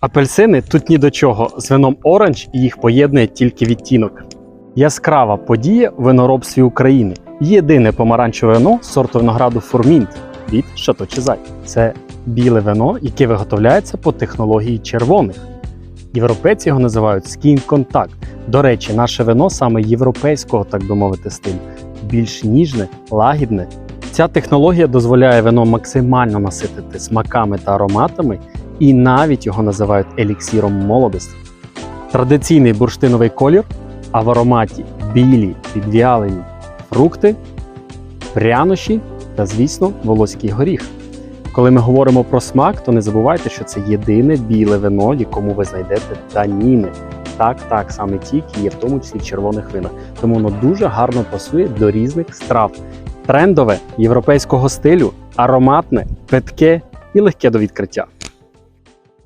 Апельсини тут ні до чого. З вином оранж їх поєднує тільки відтінок. Яскрава подія в виноробстві України. Єдине помаранчеве вино сорту винограду Фурмінт від Шато Чизай. Це біле вино, яке виготовляється по технології червоних. Європейці його називають Skin Contact. До речі, наше вино саме європейського, так би мовити, стилю, більш ніжне, лагідне. Ця технологія дозволяє вино максимально наситити смаками та ароматами, і навіть його називають еліксіром молодості. Традиційний бурштиновий колір, а в ароматі білі підв'ялені фрукти, прянощі та, звісно, волоський горіх. Коли ми говоримо про смак, то не забувайте, що це єдине біле вино, якому ви знайдете таніни. Так, так, саме ті, які є в тому числі в червоних винах. Тому воно дуже гарно пасує до різних страв. Трендове, європейського стилю, ароматне, питке і легке до відкриття.